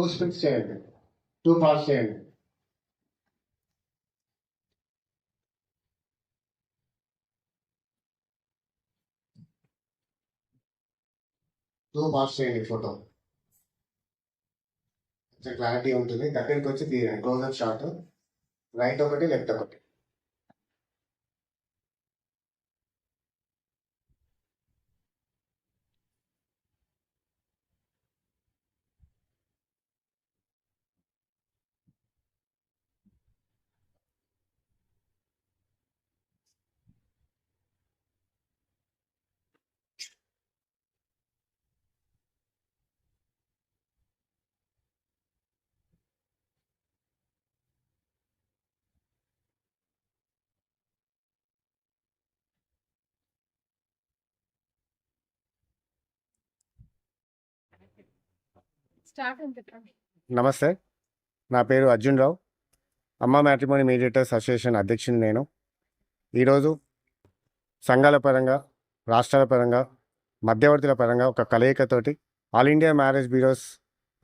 Two splits చేయండి two parts చేయండి two parts చేయండి ఫోటో కొంచెం క్లారిటీ ఉంటుంది. దగ్గరికి వచ్చి తీయండి. అప్ షాట్ రైట్ ఒకటి లెఫ్ట్ ఒకటి. నమస్తే. నా పేరు అర్జున్ రావు. అమ్మ మ్యాట్రిమోని మీడియేటర్స్ అసోసియేషన్ అధ్యక్షుని నేను. ఈరోజు సంఘాల పరంగా రాష్ట్రాల పరంగా మధ్యవర్తుల పరంగా ఒక కలయికతోటి all India marriage bureaus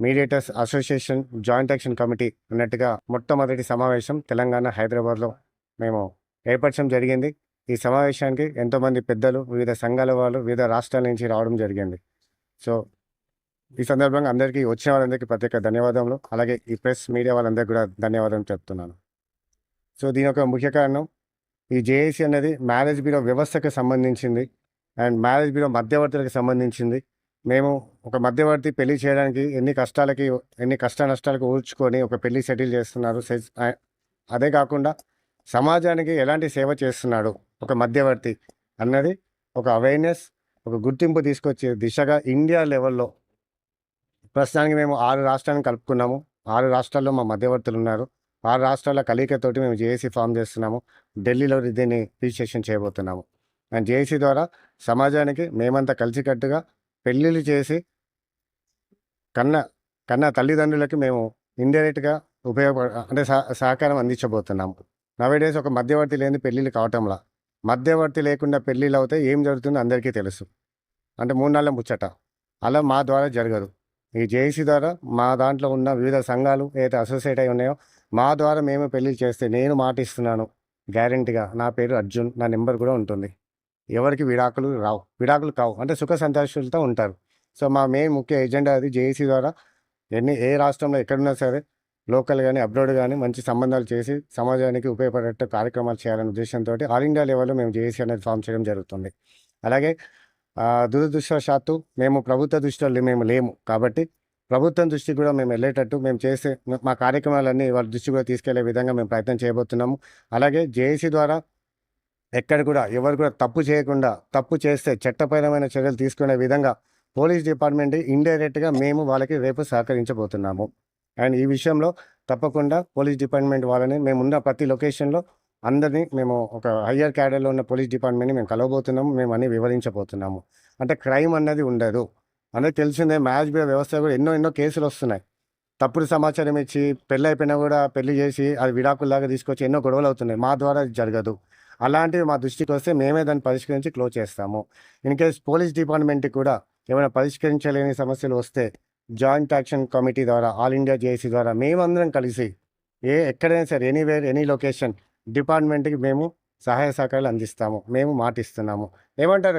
mediators association joint action committee అన్నట్టుగా మొట్టమొదటి సమావేశం తెలంగాణ హైదరాబాద్లో మేము ఏర్పరచడం జరిగింది. ఈ సమావేశానికి ఎంతోమంది పెద్దలు వివిధ సంఘాల వాళ్ళు వివిధ రాష్ట్రాల నుంచి రావడం జరిగింది. సో ఈ సందర్భంగా అందరికీ వచ్చిన వాళ్ళందరికీ ప్రత్యేక ధన్యవాదములు. అలాగే ఈ ప్రెస్ మీడియా వాళ్ళందరికీ కూడా ధన్యవాదాలు చెప్తున్నాను. సో దీని యొక్క ముఖ్య కారణం ఈ జేఏసీ అనేది మ్యారేజ్ బ్యూరో వ్యవస్థకు సంబంధించింది. అండ్ మ్యారేజ్ బ్యూరో మధ్యవర్తులకు సంబంధించింది. మేము ఒక మధ్యవర్తి పెళ్ళి చేయడానికి ఎన్ని కష్టాలకి ఎన్ని కష్ట నష్టాలకు ఊడ్చుకొని ఒక పెళ్ళి సెటిల్ చేస్తున్నారు. అదే కాకుండా సమాజానికి ఎలాంటి సేవ చేస్తున్నాడు ఒక మధ్యవర్తి అన్నది ఒక అవేర్నెస్ ఒక గుర్తింపు తీసుకొచ్చే దిశగా ఇండియా లెవెల్లో ప్రస్తుతానికి మేము ఆరు రాష్ట్రాలను కలుపుకున్నాము. ఆరు రాష్ట్రాల్లో మా మధ్యవర్తులు ఉన్నారు. ఆరు రాష్ట్రాల కలయికతోటి మేము జేఏసీ ఫామ్ చేస్తున్నాము. ఢిల్లీలో దీన్ని రిజిస్ట్రేషన్ చేయబోతున్నాము. అండ్ జేఏసీ ద్వారా సమాజానికి మేమంతా కలిసికట్టుగా పెళ్ళిళ్ళు చేసి కన్న కన్న తల్లిదండ్రులకి మేము ఇండైరెక్ట్గా ఉపయోగపడ అంటే సహ- సహకారం అందించబోతున్నాము. నవేడేస్ ఒక మధ్యవర్తి లేని పెళ్ళిళ్ళు కావటంలా మధ్యవర్తి లేకుండా పెళ్ళిళ్ళు అవుతే ఏం జరుగుతుందో అందరికీ తెలుసు. అంటే మూడు నెలల ముచ్చట. అలా మా ద్వారా జరగదు. ఈ జేఏసీ ద్వారా మా దాంట్లో ఉన్న వివిధ సంఘాలు ఏదైతే అసోసియేట్ అయి ఉన్నాయో మా ద్వారా మేము పెళ్ళి చేస్తే నేను మాట ఇస్తున్నాను గ్యారంటీగా నా పేరు అర్జున్ నా నెంబర్ కూడా ఉంటుంది. ఎవరికి విడాకులు రావు. విడాకులు కావు. అంటే సుఖ సంతోషాలతో ఉంటారు. సో మా మెయిన్ ముఖ్య ఎజెండా అది జేఏసీ ద్వారా ఎన్ని ఏ రాష్ట్రంలో ఎక్కడున్నా సరే లోకల్ కానీ అబ్రాడ్ కానీ మంచి సంబంధాలు చేసి సమాజానికి ఉపయోగపడేట్టు కార్యక్రమాలు చేయాలనే ఉద్దేశంతో ఆల్ ఇండియా లెవెల్లో మేము జేఏసీ అనేది ఫామ్ చేయడం జరుగుతుంది. అలాగే దురదృష్టవశాత్తు మేము ప్రభుత్వ దృష్టిలో మేము లేము. కాబట్టి ప్రభుత్వం దృష్టికి కూడా మేము వెళ్ళేటట్టు మేము చేసే మా కార్యక్రమాలన్నీ వాళ్ళ దృష్టి కూడా తీసుకెళ్ళే విధంగా మేము ప్రయత్నం చేయబోతున్నాము. అలాగే జేఏసీ ద్వారా ఎక్కడ కూడా ఎవరు కూడా తప్పు చేయకుండా తప్పు చేస్తే చట్టపరమైన చర్యలు తీసుకునే విధంగా పోలీస్ డిపార్ట్మెంట్ ఇండైరెక్ట్గా మేము వాళ్ళకి రేపు సహకరించబోతున్నాము. అండ్ ఈ విషయంలో తప్పకుండా పోలీస్ డిపార్ట్మెంట్ వాళ్ళని మేమున్న ప్రతి లొకేషన్లో అందరినీ మేము ఒక హయ్యర్ క్యాడర్లో ఉన్న పోలీస్ డిపార్ట్మెంట్ని మేము కలవబోతున్నాము మేము అన్ని వివరించబోతున్నాము. అంటే క్రైమ్ అన్నది ఉండదు. అనేది తెలిసిందే మ్యారేజ్ బ్యూరో వ్యవస్థ కూడా ఎన్నో ఎన్నో కేసులు వస్తున్నాయి. తప్పుడు సమాచారం ఇచ్చి పెళ్ళి అయిపోయినా కూడా పెళ్ళి చేసి అది విడాకుల్లాగా తీసుకొచ్చి ఎన్నో గొడవలు అవుతున్నాయి. మా ద్వారా అది జరగదు. అలాంటివి మా దృష్టికి వస్తే మేమే దాన్ని పరిష్కరించి క్లోజ్ చేస్తాము. ఇన్ కేస్ పోలీస్ డిపార్ట్మెంట్కి కూడా ఏమైనా పరిష్కరించలేని సమస్యలు వస్తే జాయింట్ యాక్షన్ కమిటీ ద్వారా ఆల్ ఇండియా జేఏసీ ద్వారా మేమందరం కలిసి ఏ ఎక్కడైనా సరే ఎనీవేర్ ఎనీ లొకేషన్ డిపార్ట్మెంట్కి మేము సహాయ సహకారాలు అందిస్తాము. మేము మాటిస్తున్నాము. ఏమంటారు